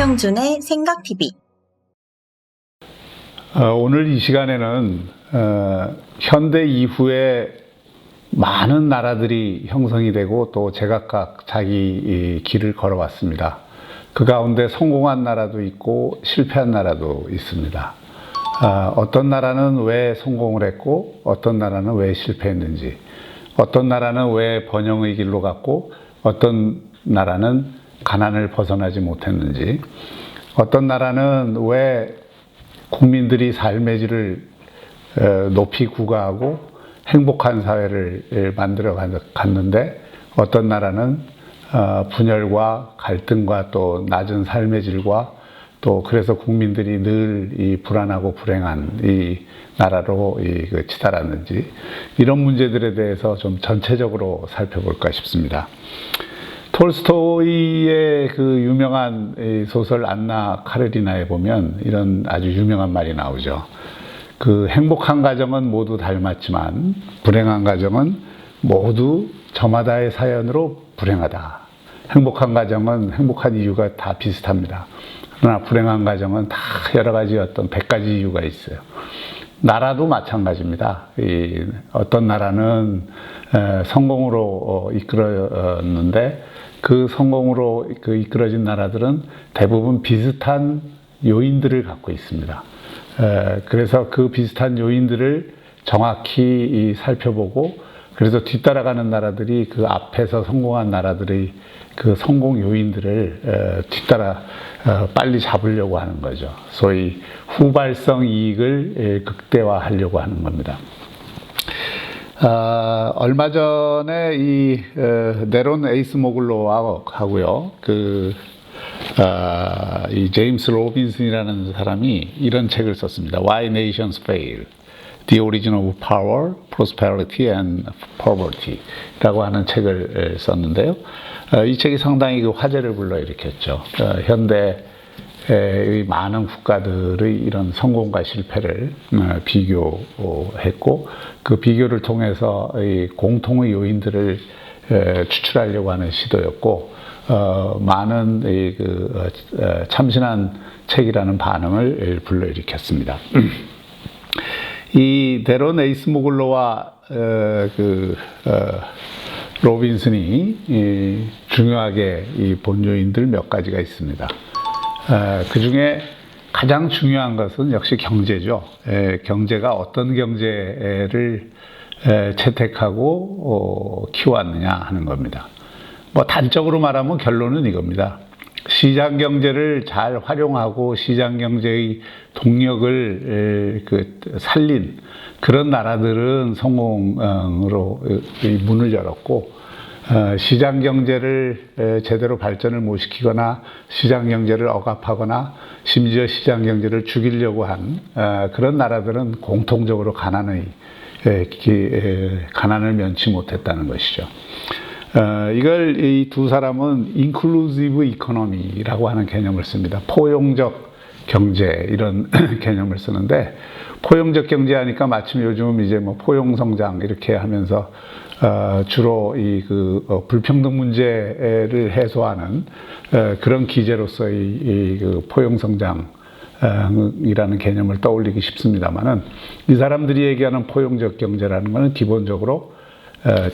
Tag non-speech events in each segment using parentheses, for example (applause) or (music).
박형준의 생각TV 어, 오늘 이 시간에는 어, 현대 이후에 많은 나라들이 형성이 되고 또 제각각 자기 이 길을 걸어왔습니다. 그 가운데 성공한 나라도 있고 실패한 나라도 있습니다. 어, 어떤 나라는 왜 성공을 했고 어떤 나라는 왜 실패했는지 어떤 나라는 왜 번영의 길로 갔고 어떤 나라는 가난을 벗어나지 못했는지 어떤 나라는 왜 국민들이 삶의 질을 어, 높이 구가하고 행복한 사회를 만들어 갔는데 어떤 나라는 어, 분열과 갈등과 또 낮은 삶의 질과 또 그래서 국민들이 늘 이 불안하고 불행한 이 나라로 이 그 치달았는지 이런 문제들에 대해서 좀 전체적으로 살펴볼까 싶습니다. 톨스토이의 그 유명한 소설 안나 카레리나에 보면 이런 아주 유명한 말이 나오죠. 그 행복한 가정은 모두 닮았지만 불행한 가정은 모두 저마다의 사연으로 불행하다. 행복한 가정은 행복한 이유가 다 비슷합니다. 그러나 불행한 가정은 다 여러 가지 어떤 백 가지 이유가 있어요. 나라도 마찬가지입니다. 어떤 나라는 성공으로 어, 이끌었는데 그 성공으로 그 이끌어진 나라들은 대부분 비슷한 요인들을 갖고 있습니다. 그래서 그 비슷한 요인들을 정확히 살펴보고 그래서 뒤따라가는 나라들이 그 앞에서 성공한 나라들의 그 성공 요인들을 뒤따라 어, 빨리 잡으려고 하는 거죠. 소위 후발성 이익을 극대화하려고 하는 겁니다. 어, 얼마 전에 이 어, 네론 에이스 모글로하고요, 그 어, 이 제임스 로빈슨이라는 사람이 이런 책을 썼습니다. Why Nations Fail: The Origin of Power, Prosperity and Poverty라고 하는 책을 썼는데요. 어, 이 책이 상당히 그 화제를 불러일으켰죠. 어, 현대 의 많은 국가들의 이런 성공과 실패를 어, 비교했고 그 비교를 통해서 공통의 요인들을 추출하려고 하는 시도였고 많은 그 참신한 책이라는 반응을 불러일으켰습니다. 이 데론 에이스 모글로와 그 로빈슨이 중요하게 이 본요인들 몇 가지가 있습니다. 그 중에 가장 중요한 것은 역시 경제죠. 경제가 어떤 경제를 채택하고 어, 키워왔느냐 하는 겁니다. 뭐 단적으로 말하면 결론은 이겁니다. 시장 경제를 잘 활용하고 시장 경제의 동력을 그 살린 그런 나라들은 성공으로 문을 열었고 어, 시장 경제를 제대로 발전을 못 시키거나 시장 경제를 억압하거나 심지어 시장 경제를 죽이려고 한 어, 그런 나라들은 공통적으로 가난의 가난을 면치 못했다는 것이죠. 어, 이걸 이 두 사람은 인클루시브 이코노미라고 하는 개념을 씁니다. 포용적 경제 이런 (clears throat) 개념을 쓰는데 포용적 경제 하니까 마침 요즘 이제 뭐 포용 성장 이렇게 하면서 어, 주로 이 그 어, 불평등 문제를 해소하는 어, 그런 기제로서의 이그 포용 성장 이라는 개념을 떠올리기 쉽습니다만은 이 사람들이 얘기하는 포용적 경제라는 것은 기본적으로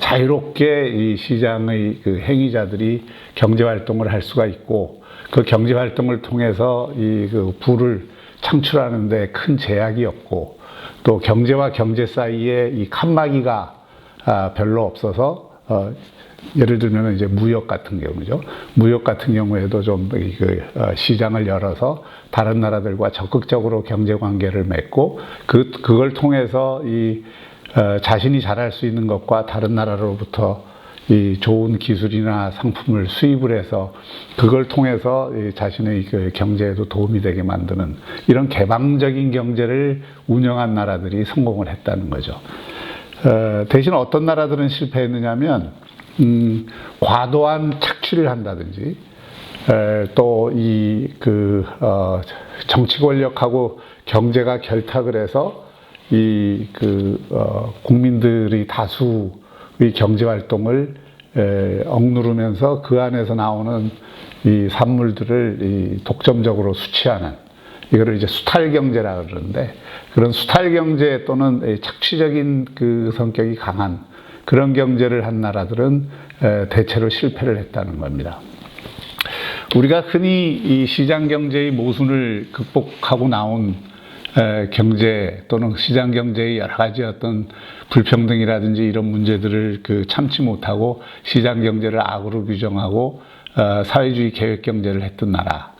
자유롭게 이 시장의 그 행위자들이 경제 활동을 할 수가 있고 그 경제 활동을 통해서 이 그 부를 창출하는데 큰 제약이 없고 또 경제와 경제 사이에 이 칸막이가 아, 별로 없어서 어, 예를 들면 이제 무역 같은 경우죠. 무역 같은 경우에도 좀그 어, 시장을 열어서 다른 나라들과 적극적으로 경제 관계를 맺고 그 그걸 통해서 이 어, 자신이 잘할 수 있는 것과 다른 나라로부터 이 좋은 기술이나 상품을 수입을 해서 그걸 통해서 자신의 그 경제에도 도움이 되게 만드는 이런 개방적인 경제를 운영한 나라들이 성공을 했다는 거죠. 어, 대신 어떤 나라들은 실패했느냐면 음, 과도한 착취를 한다든지 또 이 그 어, 정치 권력하고 경제가 결탁을 해서 이 그 어, 국민들이 다수의 경제 활동을 에, 억누르면서 그 안에서 나오는 이 산물들을 이 독점적으로 수취하는 이거를 이제 수탈 경제라 그러는데 그런 수탈 경제 또는 이 착취적인 그 성격이 강한 그런 경제를 한 나라들은 에, 대체로 실패를 했다는 겁니다. 우리가 흔히 이 시장 경제의 모순을 극복하고 나온 에, 경제 또는 시장 경제의 여러 가지 어떤 불평등이라든지 이런 문제들을 그 참지 못하고 시장 경제를 악으로 규정하고 어, 사회주의 계획 경제를 했던 나라.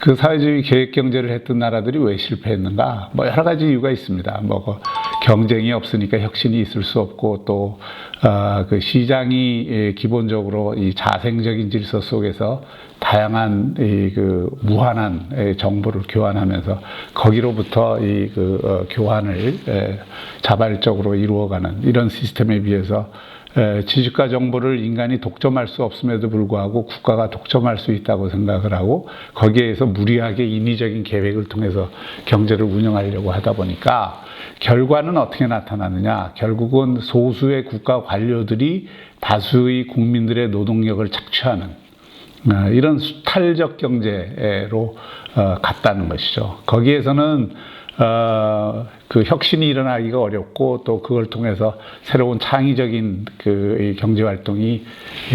그 사회주의 계획 경제를 했던 나라들이 왜 실패했는가? 뭐 여러 가지 이유가 있습니다. 뭐그 경쟁이 없으니까 혁신이 있을 수 없고 또 어, 그 시장이 예, 기본적으로 이 자생적인 질서 속에서 다양한 이 그 무한한 예, 정보를 교환하면서 거기로부터 이그 어, 교환을 예, 자발적으로 이루어가는 이런 시스템에 비해서 에, 지식과 정보를 인간이 독점할 수 없음에도 불구하고 국가가 독점할 수 있다고 생각을 하고 거기에서 무리하게 인위적인 계획을 통해서 경제를 운영하려고 하다 보니까 결과는 어떻게 나타나느냐? 결국은 소수의 국가 관료들이 다수의 국민들의 노동력을 착취하는 어, 이런 수탈적 경제로 어, 갔다는 것이죠. 거기에서는 어, 그 혁신이 일어나기가 어렵고 또 그걸 통해서 새로운 창의적인 그이 경제 활동이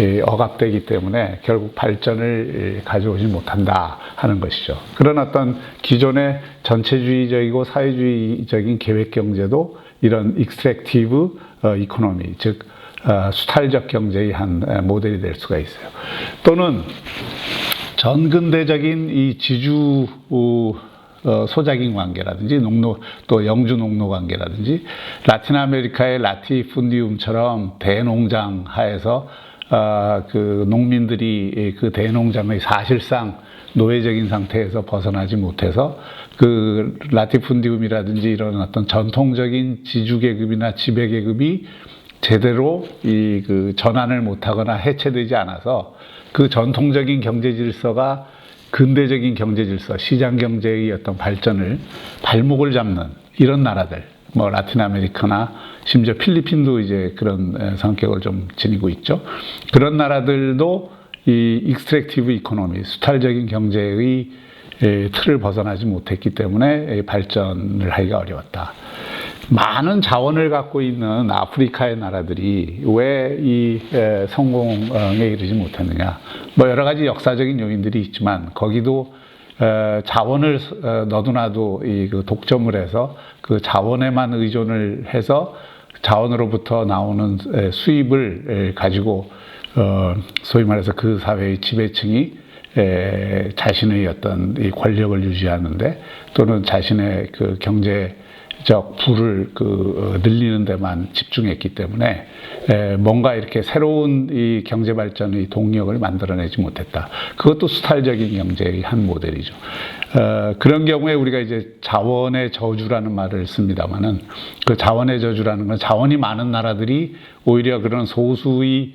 예, 억압되기 때문에 결국 발전을 예, 가져오지 못한다 하는 것이죠. 그런 어떤 기존의 전체주의적이고 사회주의적인 계획 경제도 이런 익스트랙티브 어, 이코노미 즉 어, 수탈적 경제의 한 에, 모델이 될 수가 있어요. 또는 전근대적인 이 지주 어, 소작인 관계라든지 농노 또 영주 농노 관계라든지 라틴 아메리카의 라티푼디움처럼 대농장 하에서 어, 그 농민들이 그 대농장의 사실상 노예적인 상태에서 벗어나지 못해서 그 라티푼디움이라든지 이런 어떤 전통적인 지주 계급이나 지배 계급이 제대로 이 그 전환을 못하거나 해체되지 않아서 그 전통적인 경제 질서가 근대적인 경제 질서, 시장 경제의 어떤 발전을 발목을 잡는 이런 나라들, 뭐 라틴 아메리카나 심지어 필리핀도 이제 그런 에, 성격을 좀 지니고 있죠. 그런 나라들도 이 익스트랙티브 이코노미, 수탈적인 경제의 에, 틀을 벗어나지 못했기 때문에 에, 발전을 하기가 어려웠다. 많은 자원을 갖고 있는 아프리카의 나라들이 왜 이 성공에 이르지 못했느냐. 뭐 여러 가지 역사적인 요인들이 있지만 거기도 에, 자원을 어, 너도나도 이그 독점을 해서 그 자원에만 의존을 해서 자원으로부터 나오는 에, 수입을 에, 가지고 어, 소위 말해서 그 사회의 지배층이 에, 자신의 어떤 이 권력을 유지하는데 또는 자신의 그 경제 적 부를 그 어, 늘리는 데만 집중했기 때문에 에, 뭔가 이렇게 새로운 이 경제 발전의 동력을 만들어내지 못했다. 그것도 수탈적인 경제의 한 모델이죠. 어, 그런 경우에 우리가 이제 자원의 저주라는 말을 씁니다만은 그 자원의 저주라는 건 자원이 많은 나라들이 오히려 그런 소수의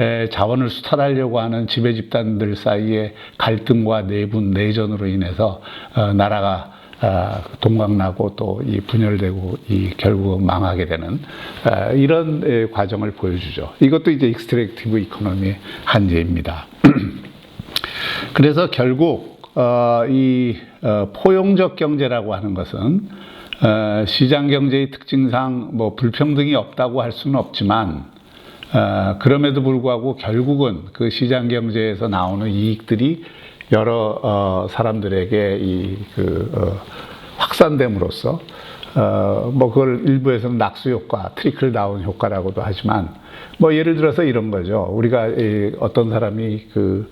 에, 자원을 수탈하려고 하는 지배 집단들 사이의 갈등과 내분, 내전으로 인해서 어, 나라가 아, 동강나고 또 이 분열되고 이 결국 망하게 되는 아, 이런 에, 과정을 보여주죠. 이것도 이제 익스트랙티브 이코노미의 한계입니다. 그래서 결국 어, 이 어, 포용적 경제라고 하는 것은 어, 시장 경제의 특징상 뭐 불평등이 없다고 할 수는 없지만 어, 그럼에도 불구하고 결국은 그 시장 경제에서 나오는 이익들이 여러 어, 사람들에게 이그 어, 확산됨으로써 어, 뭐 그걸 일부에서는 낙수 효과, 트리클 다운 효과라고도 하지만 뭐 예를 들어서 이런 거죠. 우리가 이 어떤 사람이 그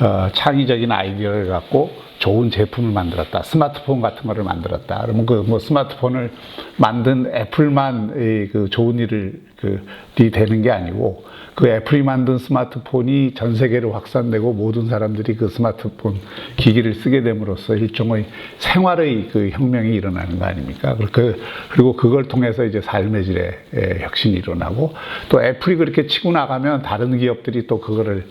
어, 창의적인 아이디어를 갖고 좋은 제품을 만들었다. 스마트폰 같은 거를 만들었다. 그러면 그 뭐 스마트폰을 만든 애플만 이그 좋은 일을 그이 되는 게 아니고 그 애플이 만든 스마트폰이 전 세계로 확산되고 모든 사람들이 그 스마트폰 기기를 쓰게 됨으로써 일종의 생활의 그 혁명이 일어나는 거 아닙니까? 그, 그리고 그걸 통해서 이제 삶의 질의 혁신이 일어나고 또 애플이 그렇게 치고 나가면 다른 기업들이 또 그거를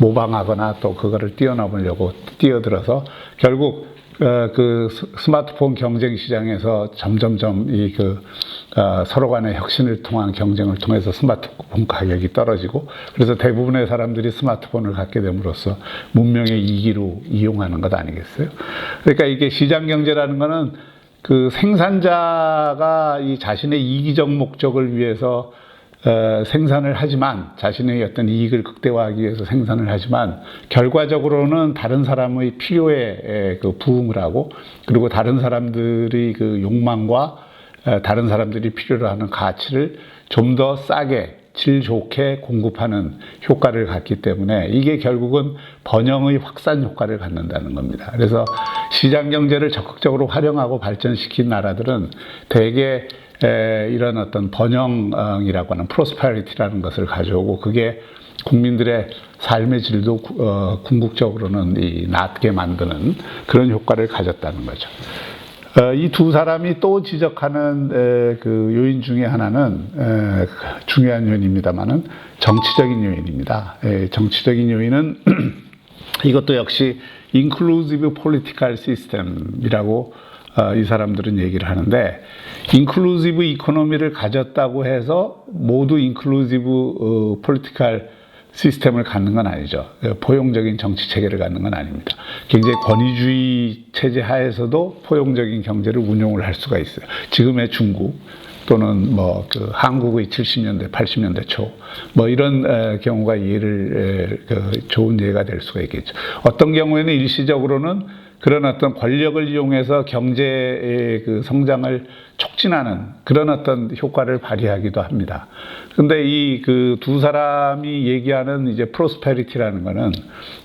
모방하거나 또 그거를 뛰어넘으려고 뛰어들어서 결국 어, 그 스- 스마트폰 경쟁 시장에서 점점점 이 그 어, 서로 간의 혁신을 통한 경쟁을 통해서 스마트폰 가격이 떨어지고 그래서 대부분의 사람들이 스마트폰을 갖게 됨으로써 문명의 이기로 이용하는 것 아니겠어요? 그러니까 이게 시장 경제라는 거는 그 생산자가 이 자신의 이기적 목적을 위해서 어, 생산을 하지만 자신의 어떤 이익을 극대화하기 위해서 생산을 하지만 결과적으로는 다른 사람의 필요에 에, 그 부응을 하고 그리고 다른 사람들의 그 욕망과 어, 다른 사람들이 필요로 하는 가치를 좀 더 싸게 질 좋게 공급하는 효과를 갖기 때문에 이게 결국은 번영의 확산 효과를 갖는다는 겁니다. 그래서 시장 경제를 적극적으로 활용하고 발전시킨 나라들은 대개 에, 이런 어떤 번영이라고 하는 프로스파리티라는 것을 가져오고 그게 국민들의 삶의 질도 구- 어, 궁극적으로는 이 낮게 만드는 그런 효과를 가졌다는 거죠. 어, 이두 사람이 또 지적하는 에, 그 요인 중에 하나는 에, 중요한 요인입니다만은 정치적인 요인입니다. 에, 정치적인 요인은 (clears throat) 이것도 역시 political system이라고 어, 이 사람들은 얘기를 하는데 inclusive 이코노미를 가졌다고 해서 모두 inclusive 어, political 시스템을 갖는 건 아니죠. 어, 포용적인 정치 체계를 갖는 건 아닙니다. 굉장히 권위주의 체제 하에서도 포용적인 경제를 운용을 할 수가 있어요. 지금의 중국 또는 뭐 그 한국의 70년대, 80년대 초 뭐 이런 에, 경우가 에, 그 좋은 예가 될 수가 있겠죠. 어떤 경우에는 일시적으로는 그런 어떤 권력을 이용해서 경제의 그 성장을 촉진하는 그런 어떤 효과를 발휘하기도 합니다. 근데 이 그 두 사람이 얘기하는 이제 프로스페리티라는 거는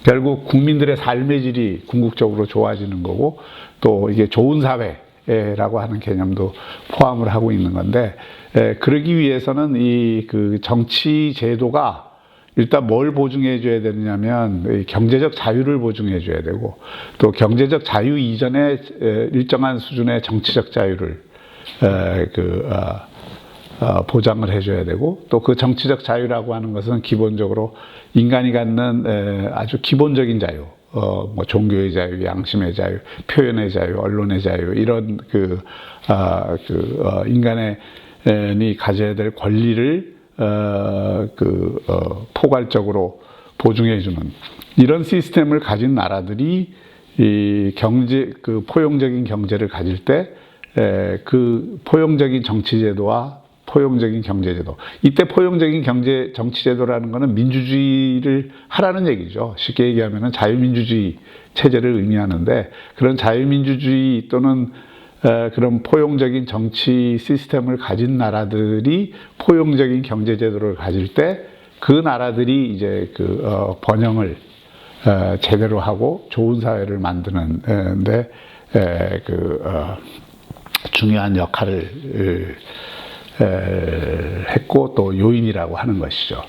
결국 국민들의 삶의 질이 궁극적으로 좋아지는 거고 또 이게 좋은 사회 라고 하는 개념도 포함을 하고 있는 건데 에, 그러기 위해서는 이 그 정치 제도가 일단 뭘 보증해 줘야 되느냐면 이 경제적 자유를 보증해 줘야 되고 또 경제적 자유 이전에 에, 일정한 수준의 정치적 자유를 에, 그 어, 어, 보장을 해줘야 되고 또 그 정치적 자유라고 하는 것은 기본적으로 인간이 갖는 에, 아주 기본적인 자유, 어, 뭐 종교의 자유, 양심의 자유, 표현의 자유, 언론의 자유 이런 그, 아, 그 어, 인간의 이 가져야 될 권리를 어, 그 어, 포괄적으로 보증해주는 이런 시스템을 가진 나라들이 이 경제 그 포용적인 경제를 가질 때 그 포용적인 정치제도와 포용적인 경제제도. 이때 포용적인 경제 정치제도라는 것은 민주주의를 하라는 얘기죠. 쉽게 얘기하면 자유민주주의 체제를 의미하는데 그런 자유민주주의 또는 에, 그런 포용적인 정치 시스템을 가진 나라들이 포용적인 경제 제도를 가질 때 그 나라들이 이제 그 어, 번영을 어, 제대로 하고 좋은 사회를 만드는데 에, 그 어, 중요한 역할을 에, 했고 또 요인이라고 하는 것이죠.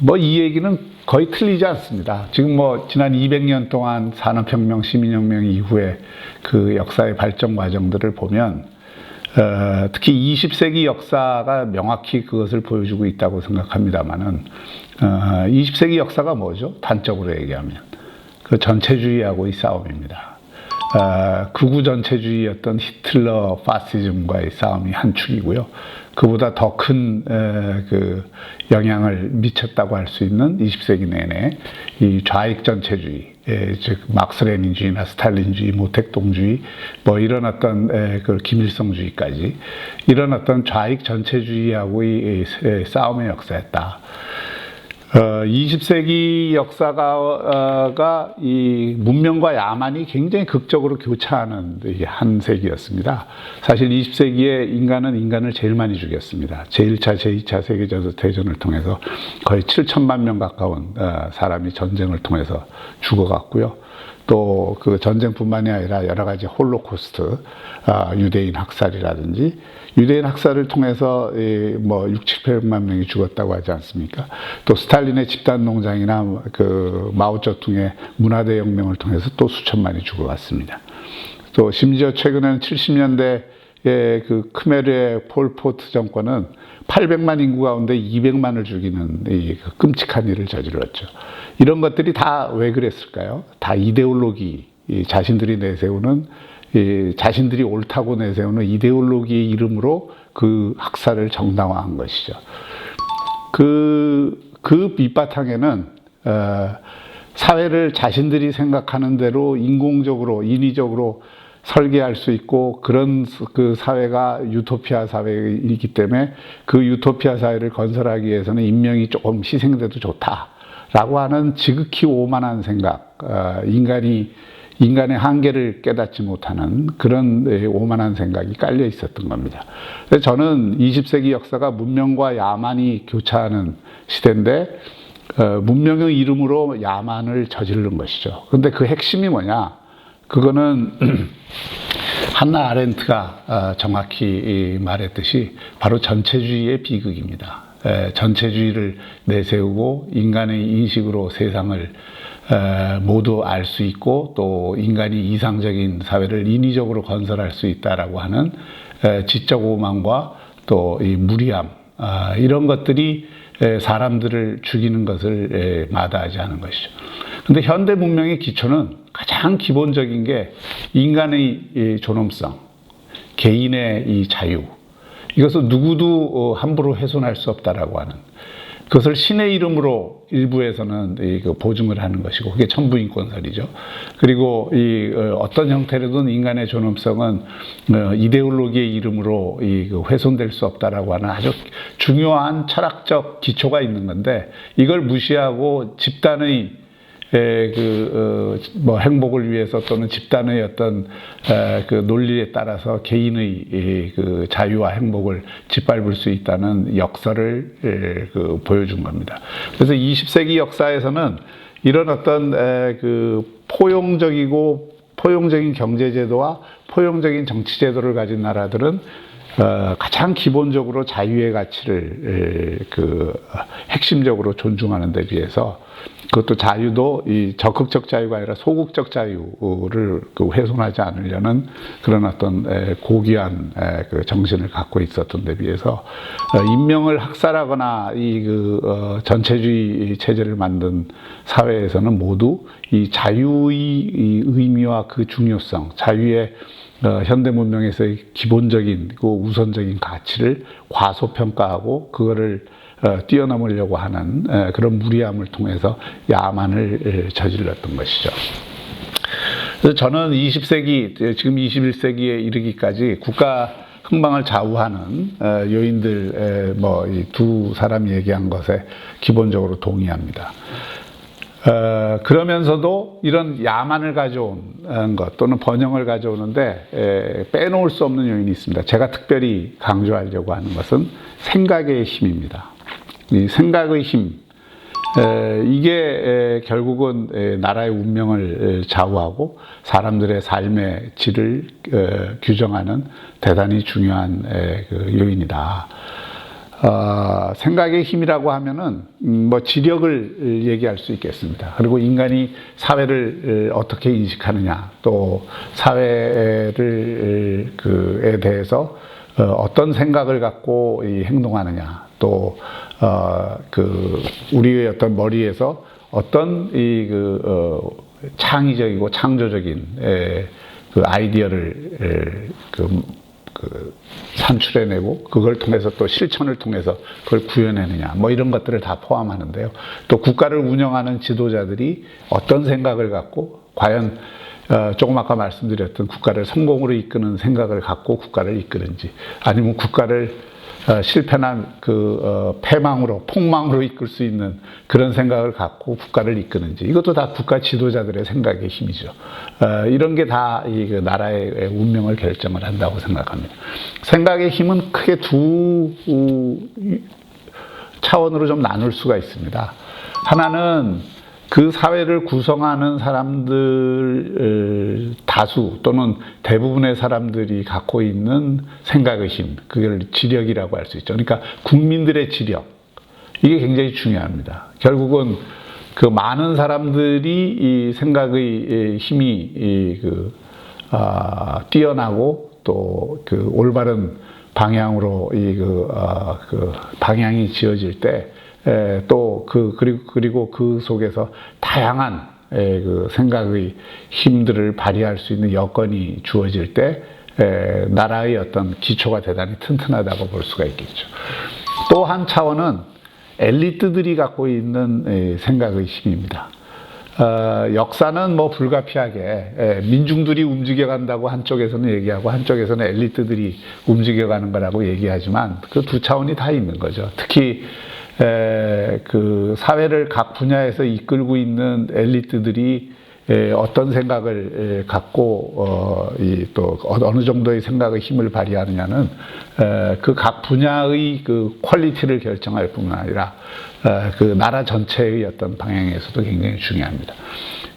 뭐 이 얘기는 거의 틀리지 않습니다. 지금 뭐 지난 200년 동안 산업혁명, 시민혁명 이후에 그 역사의 발전 과정들을 보면 어, 특히 20세기 역사가 명확히 그것을 보여주고 있다고 생각합니다만은 어, 20세기 역사가 뭐죠? 단적으로 얘기하면 그 전체주의하고의 싸움입니다. 어, 극우 전체주의였던 히틀러 파시즘과의 싸움이 한 축이고요. 그보다 더 큰 그 영향을 미쳤다고 할 수 있는 20세기 내내 이 좌익 전체주의, 에, 즉 막스레닌주의나 스탈린주의, 모택동주의, 뭐 이런 어떤 에, 그 김일성주의까지 이런 어떤 좌익 전체주의하고의 에, 싸움의 역사였다. 어, 20세기 역사가 이 문명과 야만이 굉장히 극적으로 교차하는 이한 세기였습니다. 사실 20세기에 인간은 인간을 제일 많이 죽였습니다. 제1차, 제2차 세계대전을 통해서 거의 7천만 명 가까운 어, 사람이 전쟁을 통해서 죽어갔고요. 또 그 전쟁뿐만이 아니라 여러 가지 홀로코스트, 아, 유대인 학살이라든지 유대인 학살을 통해서 이, 뭐 6, 700만 명이 죽었다고 하지 않습니까? 또 스탈린의 집단 농장이나 그 마오쩌둥의 문화대 혁명을 통해서 또 수천만이 죽어갔습니다. 또 심지어 최근에는 70년대에 그 크메르의 폴포트 정권은 800만 인구 가운데 200만을 죽이는 이그 끔찍한 일을 저질렀죠. 이런 것들이 다 왜 그랬을까요? 다 이데올로기 이 자신들이 내세우는 이 자신들이 옳다고 내세우는 이데올로기의 이름으로 그 학살을 정당화한 것이죠. 그, 그 밑바탕에는, 어, 사회를 자신들이 생각하는 대로 인공적으로, 인위적으로 설계할 수 있고 그런 그 사회가 유토피아 사회이기 때문에 그 유토피아 사회를 건설하기 위해서는 인명이 조금 희생돼도 좋다라고 하는 지극히 오만한 생각, 어, 인간이 인간의 한계를 깨닫지 못하는 그런 예, 오만한 생각이 깔려 있었던 겁니다. 저는 20세기 역사가 문명과 야만이 교차하는 시대인데 어, 문명의 이름으로 야만을 저지른 것이죠. 근데 그 핵심이 뭐냐? 그거는 (clears throat) 한나 아렌트가 어, 정확히 말했듯이 바로 전체주의의 비극입니다. 에, 전체주의를 내세우고 인간의 인식으로 세상을 에, 모두 알 수 있고 또 인간이 이상적인 사회를 인위적으로 건설할 수 있다라고 하는 에, 지적 오만과 또 이 무리함 아, 이런 것들이 에, 사람들을 죽이는 것을 에, 마다하지 않은 것이죠. 근데 현대 문명의 기초는 가장 기본적인 게 인간의 이 존엄성, 개인의 이 자유. 이것을 누구도 어, 함부로 훼손할 수 없다라고 하는 그것을 신의 이름으로 일부에서는 이그 보증을 하는 것이고 그게 천부인권설이죠. 그리고 이 어, 어떤 형태로든 인간의 존엄성은 어, 이데올로기의 이름으로 이그 훼손될 수 없다라고 하는 아주 중요한 철학적 기초가 있는 건데 이걸 무시하고 집단의 그뭐 행복을 위해서 또는 집단의 어떤 그 논리에 따라서 개인의 그 자유와 행복을 짓밟을 수 있다는 역사를 그 보여준 겁니다. 그래서 20세기 역사에서는 이런 어떤 그 포용적이고 포용적인 경제 제도와 포용적인 정치 제도를 가진 나라들은 어, 가장 기본적으로 자유의 가치를 그 핵심적으로 존중하는 데 비해서 그것도 자유도 이 적극적 자유가 아니라 소극적 자유를 그 훼손하지 않으려는 그런 어떤 고귀한 그 정신을 갖고 있었던 데 비해서 어, 인명을 학살하거나 이그 어, 전체주의 체제를 만든 사회에서는 모두 이 자유의 의미와 그 중요성, 자유의 어, 현대 문명에서의 기본적인 그 우선적인 가치를 과소평가하고 그거를 어, 뛰어넘으려고 하는 에, 그런 무리함을 통해서 야만을 에, 저질렀던 것이죠. 그래서 저는 20세기 지금 21세기에 이르기까지 국가 흥망을 좌우하는 어, 요인들 뭐 두 사람이 얘기한 것에 기본적으로 동의합니다. 어, 그러면서도 이런 야만을 가져온 것 또는 번영을 가져오는데 에, 빼놓을 수 없는 요인이 있습니다. 제가 특별히 강조하려고 하는 것은 생각의 힘입니다. 이 생각의 힘, 에, 이게 에, 결국은 에, 나라의 운명을 좌우하고 사람들의 삶의 질을 규정하는 대단히 중요한 그 요인이다. 어, 생각의 힘이라고 하면은 음, 뭐 지력을 얘기할 수 있겠습니다. 그리고 인간이 사회를 어떻게 인식하느냐, 또 사회를 그에 대해서 어, 어떤 생각을 갖고 행동하느냐, 또 어, 그 우리의 어떤 머리에서 어떤 이그 어, 창의적이고 창조적인 에, 그 아이디어를 에, 그, 그 산출해내고 그걸 통해서 또 실천을 통해서 그걸 구현해내냐 뭐 이런 것들을 다 포함하는데요. 또 국가를 운영하는 지도자들이 어떤 생각을 갖고 과연 어, 조금 아까 말씀드렸던 국가를 성공으로 이끄는 생각을 갖고 국가를 이끄는지 아니면 국가를 어, 실패난 그 어, 패망으로 폭망으로 이끌 수 있는 그런 생각을 갖고 국가를 이끄는지 이것도 다 국가 지도자들의 생각의 힘이죠. 어, 이런 게 다이그 나라의 운명을 결정을 한다고 생각합니다. 생각의 힘은 크게 두 차원으로 좀 나눌 수가 있습니다. 하나는 그 사회를 구성하는 사람들 다수 또는 대부분의 사람들이 갖고 있는 생각의 힘, 그걸 지력이라고 할 수 있죠. 그러니까 국민들의 지력. 이게 굉장히 중요합니다. 결국은 그 많은 사람들이 이 생각의 힘이 그, 아, 뛰어나고 또 그 올바른 방향으로 이 그, 아, 그 방향이 지어질 때 또 그 그리고 그리고 그 속에서 다양한 에, 그 생각의 힘들을 발휘할 수 있는 여건이 주어질 때 에, 나라의 어떤 기초가 대단히 튼튼하다고 볼 수가 있겠죠. 또 한 차원은 엘리트들이 갖고 있는 에, 생각의 힘입니다. 어, 역사는 뭐 불가피하게 에, 민중들이 움직여간다고 한쪽에서는 얘기하고 한쪽에서는 엘리트들이 움직여가는 거라고 얘기하지만 그 두 차원이 다 있는 거죠. 특히 에, 그 사회를 각 분야에서 이끌고 있는 엘리트들이 에, 어떤 생각을 에, 갖고 어, 이, 또 어느 정도의 생각의 힘을 발휘하느냐는 그 각 분야의 그 퀄리티를 결정할 뿐만 아니라 어, 그 나라 전체의 어떤 방향에서도 굉장히 중요합니다.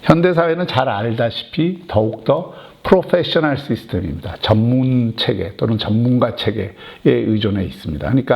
현대 사회는 잘 알다시피 더욱 더 프로페셔널 시스템입니다. 전문 체계 또는 전문가 체계에 의존해 있습니다. 그러니까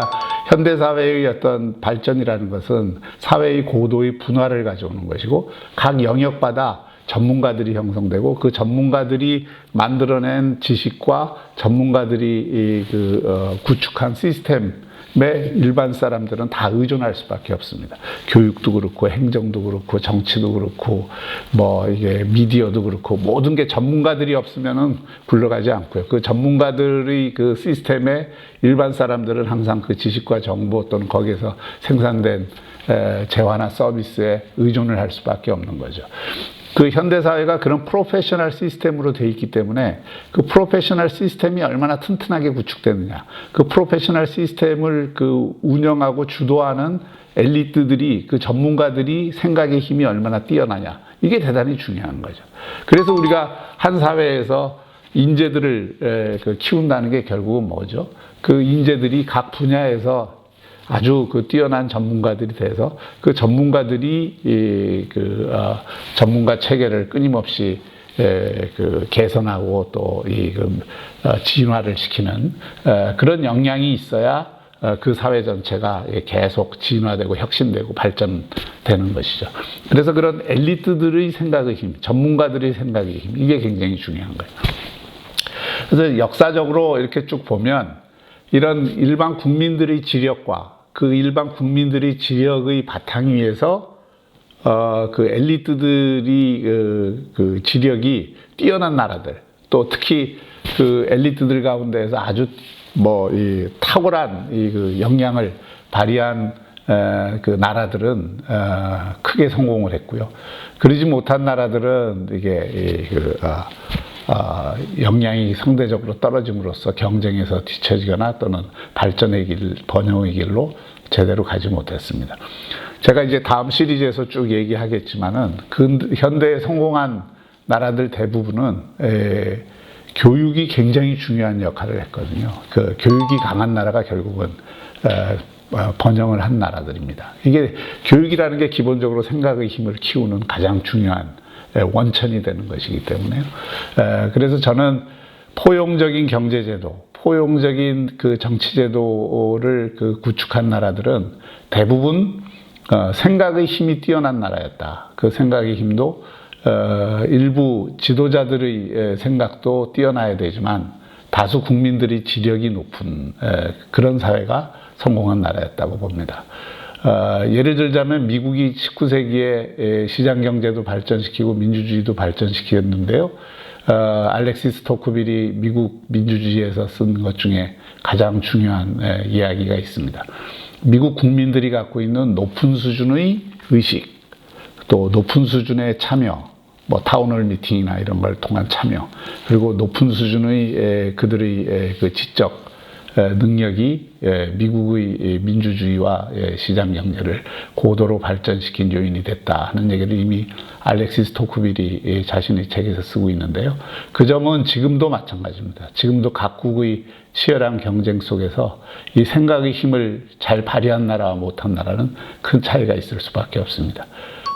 현대 사회의 어떤 발전이라는 것은 사회의 고도의 분화를 가져오는 것이고 각 영역마다 전문가들이 형성되고 그 전문가들이 만들어낸 지식과 전문가들이 그 어, 구축한 시스템 매 일반 사람들은 다 의존할 수밖에 없습니다. 교육도 그렇고 행정도 그렇고 정치도 그렇고 뭐 이게 미디어도 그렇고 모든 게 전문가들이 없으면은 굴러가지 않고요. 그 전문가들의 그 시스템에 일반 사람들은 항상 그 지식과 정보 또는 거기에서 생산된 재화나 서비스에 의존을 할 수밖에 없는 거죠. 그 현대 사회가 그런 프로페셔널 시스템으로 돼 있기 때문에 그 프로페셔널 시스템이 얼마나 튼튼하게 구축되느냐, 그 프로페셔널 시스템을 그 운영하고 주도하는 엘리트들이 그 전문가들이 생각의 힘이 얼마나 뛰어나냐 이게 대단히 중요한 거죠. 그래서 우리가 한 사회에서 인재들을 그 키운다는 게 결국은 뭐죠? 그 인재들이 각 분야에서 아주 그 뛰어난 전문가들이 돼서 그 전문가들이 이 그 어, 전문가 체계를 끊임없이 에, 그 개선하고 또이그 어, 진화를 시키는 에, 그런 역량이 있어야 어, 그 사회 전체가 계속 진화되고 혁신되고 발전되는 것이죠. 그래서 그런 엘리트들의 생각의 힘, 전문가들의 생각의 힘, 이게 굉장히 중요한 거예요. 그래서 역사적으로 이렇게 쭉 보면 이런 일반 국민들의 지력과 그 일반 국민들의 지력의 바탕 위에서 어, 그 엘리트들이 그, 그 지력이 뛰어난 나라들 또 특히 그 엘리트들 가운데에서 아주 뭐 이 탁월한 이 그 역량을 발휘한 에, 그 나라들은 어, 크게 성공을 했고요. 그러지 못한 나라들은 이게 이, 그, 어, 어, 역량이 상대적으로 떨어짐으로써 경쟁에서 뒤처지거나 또는 발전의 길, 번영의 길로 제대로 가지 못했습니다. 제가 이제 다음 시리즈에서 쭉 얘기하겠지만은 그 현대에 성공한 나라들 대부분은 에, 교육이 굉장히 중요한 역할을 했거든요. 그 교육이 강한 나라가 결국은 에, 어, 번영을 한 나라들입니다. 이게 교육이라는 게 기본적으로 생각의 힘을 키우는 가장 중요한 원천이 되는 것이기 때문에요. 그래서 저는 포용적인 경제제도, 포용적인 그 정치제도를 그 구축한 나라들은 대부분 어, 생각의 힘이 뛰어난 나라였다. 그 생각의 힘도 어, 일부 지도자들의 생각도 뛰어나야 되지만 다수 국민들이 지력이 높은 그런 사회가 성공한 나라였다고 봅니다. 어, 예를 들자면 미국이 19세기에 시장 경제도 발전시키고 민주주의도 발전시켰는데요. 어, 알렉시스 토크빌이 미국 민주주의에서 쓴 것 중에 가장 중요한 에, 이야기가 있습니다. 미국 국민들이 갖고 있는 높은 수준의 의식, 또 높은 수준의 참여, 뭐 타운홀 미팅이나 이런 걸 통한 참여, 그리고 높은 수준의 에, 그들의 에, 그 지적 능력이 미국의 민주주의와 시장 경제를 고도로 발전시킨 요인이 됐다 하는 얘기를 이미 알렉시스 토크빌이 자신의 책에서 쓰고 있는데요. 그 점은 지금도 마찬가지입니다. 지금도 각국의 치열한 경쟁 속에서 이 생각의 힘을 잘 발휘한 나라와 못한 나라는 큰 차이가 있을 수밖에 없습니다.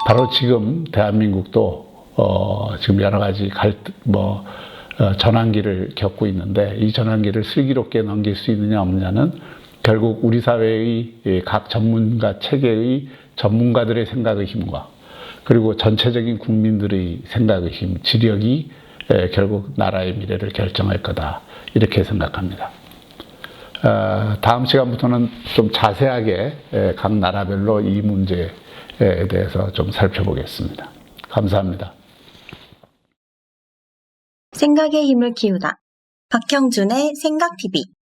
바로 지금 대한민국도 어, 지금 여러 가지 갈등, 뭐, 어, 전환기를 겪고 있는데 이 전환기를 슬기롭게 넘길 수 있느냐 없느냐는 결국 우리 사회의 각 전문가 체계의 전문가들의 생각의 힘과 그리고 전체적인 국민들의 생각의 힘, 지력이 결국 나라의 미래를 결정할 거다. 이렇게 생각합니다. 어, 다음 시간부터는 좀 자세하게 각 나라별로 이 문제에 대해서 좀 살펴보겠습니다. 감사합니다. 생각의 힘을 키우다. 박형준의 생각TV.